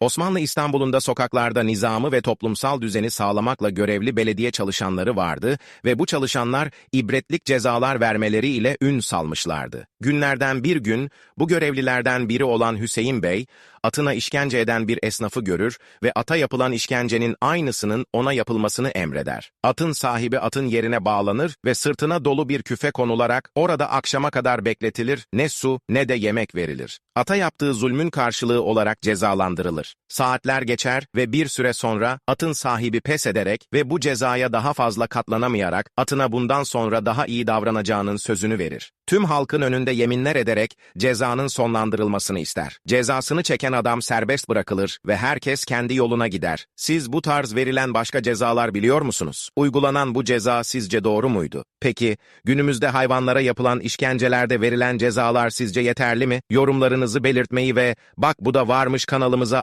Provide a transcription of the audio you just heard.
Osmanlı İstanbul'unda sokaklarda nizamı ve toplumsal düzeni sağlamakla görevli belediye çalışanları vardı ve bu çalışanlar ibretlik cezalar vermeleri ile ün salmışlardı. Günlerden bir gün bu görevlilerden biri olan Hüseyin Bey, atına işkence eden bir esnafı görür ve ata yapılan işkencenin aynısının ona yapılmasını emreder. Atın sahibi atın yerine bağlanır ve sırtına dolu bir küfe konularak orada akşama kadar bekletilir, ne su ne de yemek verilir. Ata yaptığı zulmün karşılığı olarak cezalandırılır. Saatler geçer ve bir süre sonra atın sahibi pes ederek ve bu cezaya daha fazla katlanamayarak atına bundan sonra daha iyi davranacağının sözünü verir. Tüm halkın önünde yeminler ederek cezanın sonlandırılmasını ister. Cezasını çeken adam serbest bırakılır ve herkes kendi yoluna gider. Siz bu tarz verilen başka cezalar biliyor musunuz? Uygulanan bu ceza sizce doğru muydu? Peki, günümüzde hayvanlara yapılan işkencelerde verilen cezalar sizce yeterli mi? Yorumlarınızı belirtmeyi ve bak bu da varmış kanalımıza